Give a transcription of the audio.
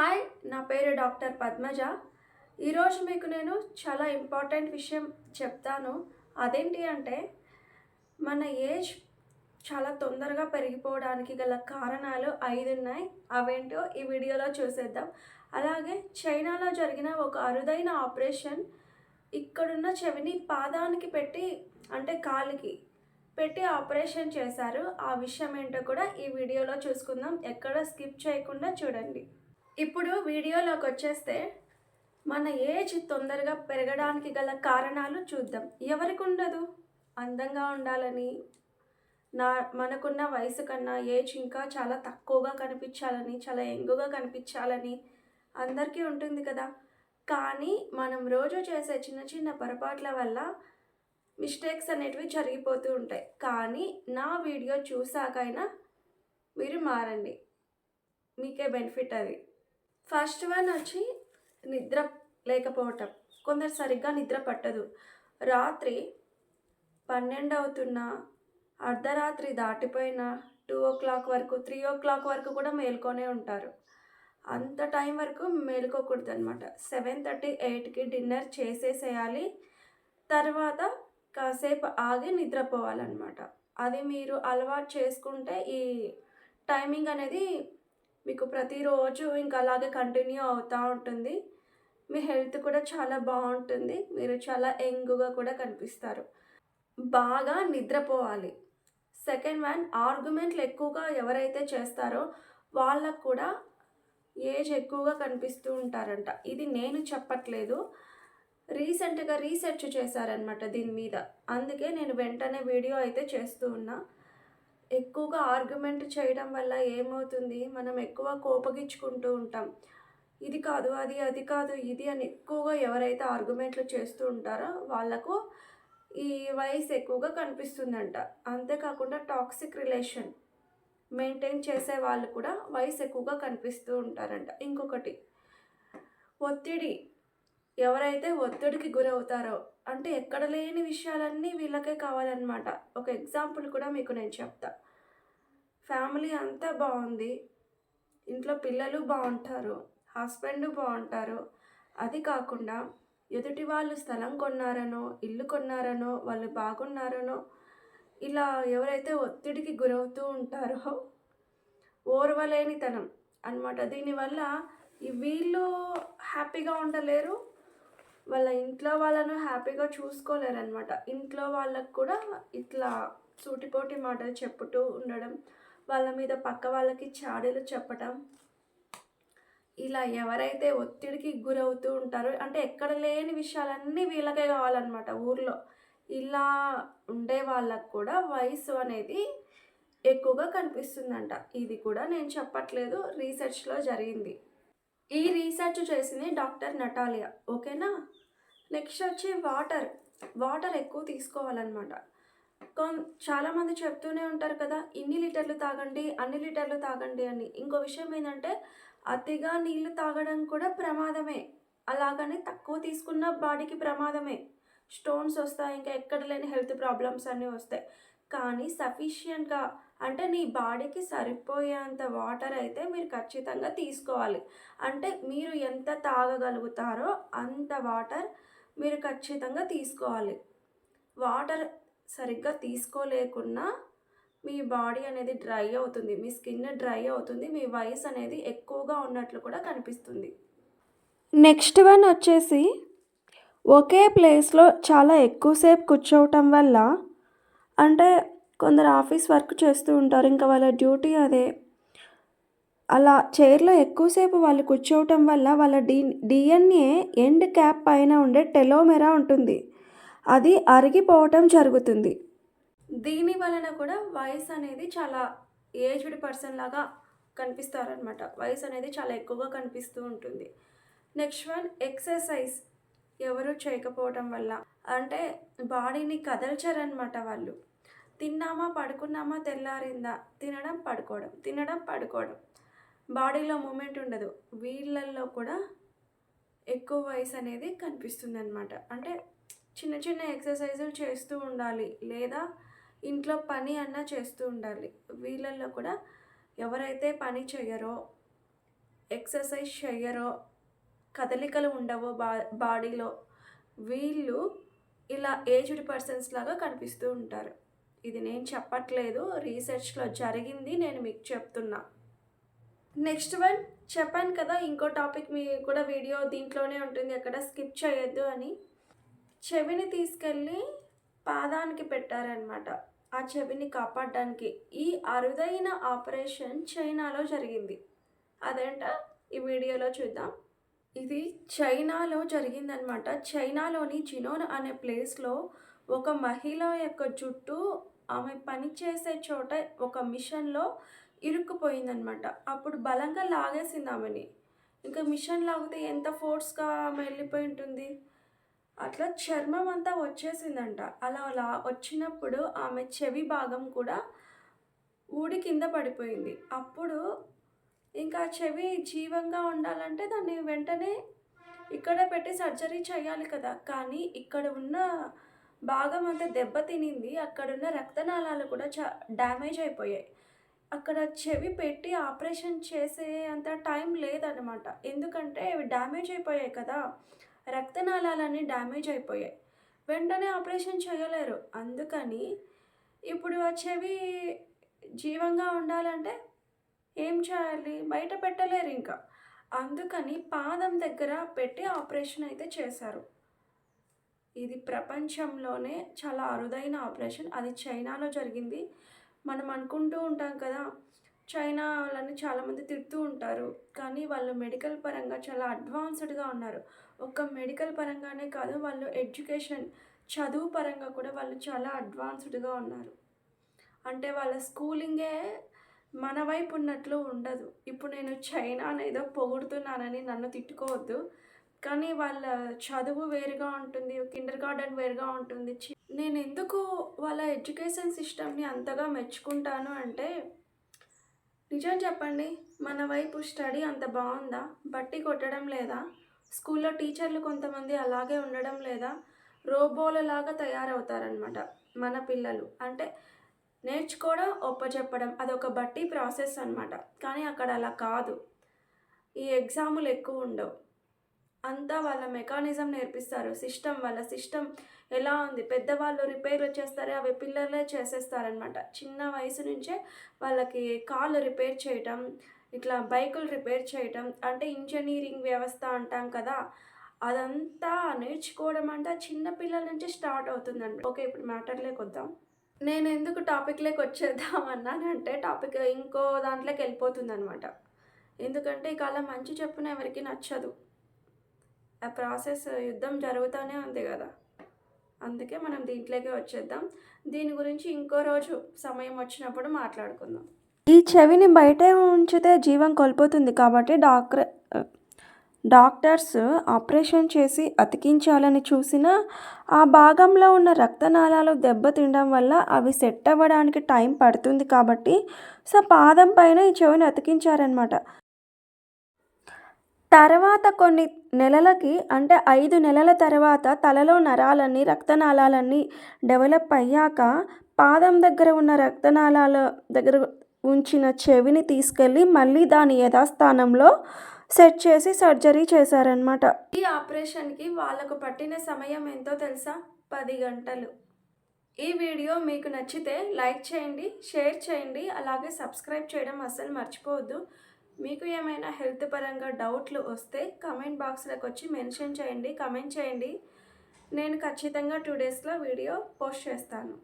Hi నా పేరు doctor Padmaja. ఈరోజు మీకు నేను చాలా ఇంపార్టెంట్ విషయం చెప్తాను. అదేంటి అంటే మన ఏజ్ చాలా తొందరగా పెరిగిపోవడానికి గల కారణాలు ఐదు ఉన్నాయి అవేంటో ఈ వీడియోలో చూసేద్దాం. అలాగే చైనాలో జరిగిన ఒక అరుదైన ఆపరేషన్ ఇక్కడున్న చెవిని పాదానికి పెట్టి అంటే కాలికి పెట్టి ఆపరేషన్ చేశారు. ఆ విషయం ఏంటో కూడా ఈ వీడియోలో చూసుకుందాం. ఎక్కడ స్కిప్ చేయకుండా చూడండి. ఇప్పుడు వీడియోలోకి వచ్చేస్తే మన ఏజ్ తొందరగా పెరగడానికి గల కారణాలు చూద్దాం. ఎవరికి ఉండదు? అందంగా ఉండాలని నా మనకున్న వయసు కన్నా ఏజ్ ఇంకా చాలా తక్కువగా కనిపించాలని చాలా ఎంగుగా కనిపించాలని అందరికీ ఉంటుంది కదా. కానీ మనం రోజు చేసే చిన్న చిన్న పొరపాట్ల వల్ల మిస్టేక్స్ అనేటివి జరిగిపోతూ ఉంటాయి. కానీ నా వీడియో చూసాకైనా మీరు మారండి. మీకే బెనిఫిట్ అది. ఫస్ట్ వన్ వచ్చి నిద్ర లేకపోవటం. కొందరు సరిగ్గా నిద్ర పట్టదు. రాత్రి పన్నెండు అవుతున్నా అర్ధరాత్రి దాటిపోయిన టూ ఓ క్లాక్ వరకు త్రీ ఓ క్లాక్ వరకు కూడా మేల్కొనే ఉంటారు. అంత టైం వరకు మేల్కోకూడదు అనమాట సెవెన్ థర్టీ ఎయిట్కి డిన్నర్ చేసేసేయాలి. తర్వాత కాసేపు ఆగి నిద్రపోవాలన్నమాట. అది మీరు అలవాటు చేసుకుంటే ఈ టైమింగ్ అనేది మీకు ప్రతిరోజు ఇంకా అలాగే కంటిన్యూ అవుతూ ఉంటుంది. మీ హెల్త్ కూడా చాలా బాగుంటుంది. మీరు చాలా యంగ్గా కూడా కనిపిస్తారు. బాగా నిద్రపోవాలి. సెకండ్ వన్ ఆర్గ్యుమెంట్లు ఎక్కువగా ఎవరైతే చేస్తారో వాళ్ళకు కూడా ఏజ్ ఎక్కువగా కనిపిస్తూ ఉంటారంట. ఇది నేను చెప్పట్లేదు. రీసెంట్గా రీసెర్చ్ చేశారనమాట దీని మీద. అందుకే నేను వెంటనే వీడియో అయితే చేస్తూ ఉన్నా. ఎక్కువగా ఆర్గ్యుమెంట్ చేయడం వల్ల ఏమవుతుంది? మనం ఎక్కువ కోపగించుకుంటూ ఉంటాం. ఇది కాదు అది అది కాదు ఇది అని ఎక్కువగా ఎవరైతే ఆర్గ్యుమెంట్లు చేస్తూ ఉంటారో వాళ్ళకు ఈ వయసు ఎక్కువగా కనిపిస్తుందంట. అంతేకాకుండా టాక్సిక్ రిలేషన్ మెయింటైన్ చేసే వాళ్ళు కూడా వయసు ఎక్కువగా కనిపిస్తూ ఉంటారంట. ఇంకొకటి ఒత్తిడి. ఎవరైతే ఒత్తిడికి గురవుతారో అంటే ఎక్కడ లేని విషయాలన్నీ వీళ్ళకే కావాలన్నమాట. ఒక ఎగ్జాంపుల్ కూడా మీకు నేను చెప్తా. ఫ్యామిలీ అంతా బాగుంది. ఇంట్లో పిల్లలు బాగుంటారు. హస్బెండ్ బాగుంటారు. అది కాకుండా ఎదుటి వాళ్ళు స్థలం కొన్నారనో ఇల్లు కొన్నారనో వాళ్ళు బాగున్నారనో ఇలా ఎవరైతే ఒత్తిడికి గురవుతూ ఉంటారో ఓర్వలేనితనం అనమాట దీనివల్ల ఈ వీళ్ళు హ్యాపీగా ఉండలేరు. వాళ్ళ ఇంట్లో వాళ్ళను హ్యాపీగా చూసుకోలేరనమాట ఇంట్లో వాళ్ళకు కూడా ఇట్లా సూటిపోటి మాటలు చెప్పుతూ ఉండడం వాళ్ళ మీద పక్క వాళ్ళకి చాడీలు చెప్పటం ఇలా ఎవరైతే ఒత్తిడికి గురవుతూ ఉంటారో అంటే ఎక్కడ లేని విషయాలన్నీ వీళ్ళకే కావాలన్నమాట ఊర్లో. ఇలా ఉండే వాళ్ళకు కూడా వయసు అనేది ఎక్కువగా కనిపిస్తుందంట. ఇది కూడా నేను చెప్పట్లేదు రీసెర్చ్లో జరిగింది. ఈ రీసెర్చ్ చేసింది డాక్టర్ నటాలియా. ఓకేనా? నెక్స్ట్ వచ్చి వాటర్. వాటర్ ఎక్కువ తీసుకోవాలన్నమాట. కొన్ చాలామంది చెప్తూనే ఉంటారు కదా ఇన్ని లీటర్లు తాగండి అన్ని లీటర్లు తాగండి అని. ఇంకో విషయం ఏంటంటే అతిగా నీళ్ళు తాగడం కూడా ప్రమాదమే. అలాగని తక్కువ తీసుకున్న బాడీకి ప్రమాదమే. స్టోన్స్ వస్తాయి ఇంకా ఎక్కడ లేని హెల్త్ ప్రాబ్లమ్స్ అన్నీ వస్తాయి. కానీ సఫిషియెంట్గా అంటే నీ బాడీకి సరిపోయేంత వాటర్ అయితే మీరు ఖచ్చితంగా తీసుకోవాలి. అంటే మీరు ఎంత తాగగలుగుతారో అంత వాటర్ మీరు ఖచ్చితంగా తీసుకోవాలి. వాటర్ సరిగ్గా తీసుకోలేకున్నా మీ బాడీ అనేది డ్రై అవుతుంది. మీ స్కిన్ డ్రై అవుతుంది. మీ వయసు అనేది ఎక్కువగా ఉన్నట్లు కూడా కనిపిస్తుంది. నెక్స్ట్ వన్ వచ్చేసి ఒకే ప్లేస్లో చాలా ఎక్కువసేపు కూర్చోవటం వల్ల అంటే కొందరు ఆఫీస్ వర్క్ చేస్తూ ఉంటారు. ఇంకా వాళ్ళ డ్యూటీ అదే. అలా చైర్లో ఎక్కువసేపు వాళ్ళు కూర్చోవటం వల్ల వాళ్ళ డి డిఎన్ఏ ఎండ్ క్యాప్ పైన ఉండే టెలోమెరా ఉంటుంది. అది అరిగిపోవటం జరుగుతుంది. దీని వలన కూడా వయసు అనేది చాలా ఏజ్డ్ పర్సన్ లాగా కనిపిస్తారనమాట వయసు అనేది చాలా ఎక్కువగా కనిపిస్తూ ఉంటుంది. నెక్స్ట్ వన్ ఎక్సర్సైజ్ ఎవరు చేయకపోవటం వల్ల. అంటే బాడీని కదల్చరనమాట వాళ్ళు. తిన్నామా పడుకున్నామా తెల్లారిందా? తినడం పడుకోవడం. తినడం పడుకోవడం. బాడీలో మూమెంట్ ఉండదు. వీళ్ళల్లో కూడా ఎక్కువ వయసు అనేది కనిపిస్తుంది అనమాట అంటే చిన్న చిన్న ఎక్సర్సైజులు చేస్తూ ఉండాలి. లేదా ఇంట్లో పని అన్నా చేస్తూ ఉండాలి. వీళ్ళల్లో కూడా ఎవరైతే పని చేయరో ఎక్సర్సైజ్ చెయ్యరో కదలికలు ఉండవో బా బాడీలో వీళ్ళు ఇలా ఏజ్డ్ పర్సన్స్ లాగా కనిపిస్తూ ఉంటారు. ఇది నేను చెప్పట్లేదు. రీసెర్చ్లో జరిగింది. నేను మీకు చెప్తున్నా. నెక్స్ట్ వన్ చెప్పాను కదా ఇంకో టాపిక్ మీ కూడా వీడియో దీంట్లోనే ఉంటుంది అక్కడ స్కిప్ చేయొద్దు అని. చెవిని తీసుకెళ్ళి పాదానికి పెట్టారనమాట. ఆ చెవిని కాపాడడానికి ఈ అరుదైన ఆపరేషన్ చైనాలో జరిగింది. అదేంట? ఈ వీడియోలో చూద్దాం. ఇది చైనాలో జరిగిందనమాట. చైనాలోని జినోన్ అనే ప్లేస్లో ఒక మహిళ యొక్క జుట్టు ఆమె పనిచేసే చోట ఒక మిషన్లో ఇరుక్కుపోయిందనమాట. అప్పుడు బలంగా లాగేసింది ఆమెని. ఇంకా మిషన్ లాగితే ఎంత ఫోర్స్గా ఆమె వెళ్ళిపోయి ఉంటుంది? అట్లా చర్మం అంతా వచ్చేసిందంట. అలా అలా వచ్చినప్పుడు ఆమె చెవి భాగం కూడా ఊడి కింద పడిపోయింది. అప్పుడు ఇంకా చెవి జీవంగా ఉండాలంటే దాన్ని వెంటనే ఇక్కడ పెట్టి సర్జరీ చేయాలి కదా. కానీ ఇక్కడ ఉన్న భాగం అంతా దెబ్బతినింది అక్కడున్న రక్తనాళాలు కూడా చా డ్యామేజ్ అయిపోయాయి. అక్కడ చెవి పెట్టి ఆపరేషన్ చేసే అంత టైం లేదనమాట ఎందుకంటే అవి డ్యామేజ్ అయిపోయాయి కదా. రక్తనాళాలన్నీ డ్యామేజ్ అయిపోయాయి. వెంటనే ఆపరేషన్ చేయలేరు. అందుకని ఇప్పుడు ఆ చెవి జీవంగా ఉండాలంటే ఏం చేయాలి? బయట పెట్టలేరు ఇంకా. అందుకని పాదం దగ్గర పెట్టి ఆపరేషన్ అయితే చేశారు. ఇది ప్రపంచంలోనే చాలా అరుదైన ఆపరేషన్. అది చైనాలో జరిగింది. మనం అనుకుంటూ ఉంటాం కదా చైనా వాళ్ళని చాలామంది తిడుతూ ఉంటారు. కానీ వాళ్ళు మెడికల్ పరంగా చాలా అడ్వాన్స్డ్గా ఉన్నారు. ఒక మెడికల్ పరంగానే కాదు వాళ్ళు ఎడ్యుకేషన్ చదువు పరంగా కూడా వాళ్ళు చాలా అడ్వాన్స్డ్గా ఉన్నారు. అంటే వాళ్ళ స్కూలింగే మన వైపు ఉన్నట్లు ఉండదు. ఇప్పుడు నేను చైనా అనేదో పొగుడుతున్నానని నన్ను తిట్టుకోవద్దు. కానీ వాళ్ళ చదువు వేరుగా ఉంటుంది కిండర్ గార్డెన్ వేరుగా ఉంటుంది. చి- నేను ఎందుకు వాళ్ళ ఎడ్యుకేషన్ సిస్టమ్ని అంతగా మెచ్చుకుంటాను అంటే నిజం చెప్పండి మన వైపు స్టడీ అంత బాగుందా? బట్టి కొట్టడం లేదా? స్కూల్లో టీచర్లు కొంతమంది అలాగే ఉండడం లేదా? రోబోలలాగా తయారవుతారనమాట మన పిల్లలు. అంటే నేర్చుకోవడం ఒప్పచెప్పడం అదొక బట్టి ప్రాసెస్ అన్నమాట. కానీ అక్కడ అలా కాదు. ఈ ఎగ్జాములు ఎక్కువ ఉండవు. అంతా వాళ్ళ మెకానిజం నేర్పిస్తారు. సిస్టమ్ వాళ్ళ సిస్టమ్ ఎలా ఉంది? పెద్దవాళ్ళు రిపేర్లు చేస్తారే అవి పిల్లలే చేసేస్తారనమాట చిన్న వయసు నుంచే వాళ్ళకి కాళ్ళు రిపేర్ చేయటం ఇట్లా బైకులు రిపేర్ చేయటం అంటే ఇంజనీరింగ్ వ్యవస్థ అంటాం కదా అదంతా నేర్చుకోవడం అంటే చిన్న పిల్లల నుంచి స్టార్ట్ అవుతుందండి ఓకే ఇప్పుడు మ్యాటర్లోకి వద్దాం. నేను ఎందుకు టాపిక్లోకి వచ్చేద్దాం అన్నానంటే టాపిక్ ఇంకో దాంట్లోకి వెళ్ళిపోతుంది అనమాట ఎందుకంటే ఇక అలా మంచి చెప్పున ఎవరికి నచ్చదు. ప్రాసెస్ యుద్ధం జరుగుతూనే ఉంది కదా. అందుకే మనం దీంట్లోకి వచ్చేద్దాం. దీని గురించి ఇంకో రోజు సమయం వచ్చినప్పుడు మాట్లాడుకుందాం. ఈ చెవిని బయటే ఉంచితే జీవం కోల్పోతుంది కాబట్టి డాక్టర్ డాక్టర్స్ ఆపరేషన్ చేసి అతికించాలని చూసినా ఆ భాగంలో ఉన్న రక్తనాళాలు దెబ్బతినడం వల్ల అవి సెట్ అవ్వడానికి టైం పడుతుంది కాబట్టి సో పాదం పైన ఈ చెవిని అతికించారనమాట తర్వాత కొన్ని నెలలకి అంటే ఐదు నెలల తర్వాత తలలో నరాలన్నీ రక్తనాళాలన్నీ డెవలప్ అయ్యాక పాదం దగ్గర ఉన్న రక్తనాళాల దగ్గర ఉంచిన చెవిని తీసుకెళ్ళి మళ్ళీ దాని యథాస్థానంలో సెట్ చేసి సర్జరీ చేశారనమాట ఈ ఆపరేషన్కి వాళ్ళకు పట్టిన సమయం ఎంతో తెలుసా? పది గంటలు. ఈ వీడియో మీకు నచ్చితే లైక్ చేయండి షేర్ చేయండి అలాగే సబ్స్క్రైబ్ చేయడం అస్సలు మర్చిపోవద్దు. మీకు ఏమైనా హెల్త్ పరంగా డౌట్లు వస్తే కమెంట్ బాక్స్లోకి వచ్చి మెన్షన్ చేయండి కమెంట్ చేయండి. నేను ఖచ్చితంగా టూ డేస్లో వీడియో పోస్ట్ చేస్తాను.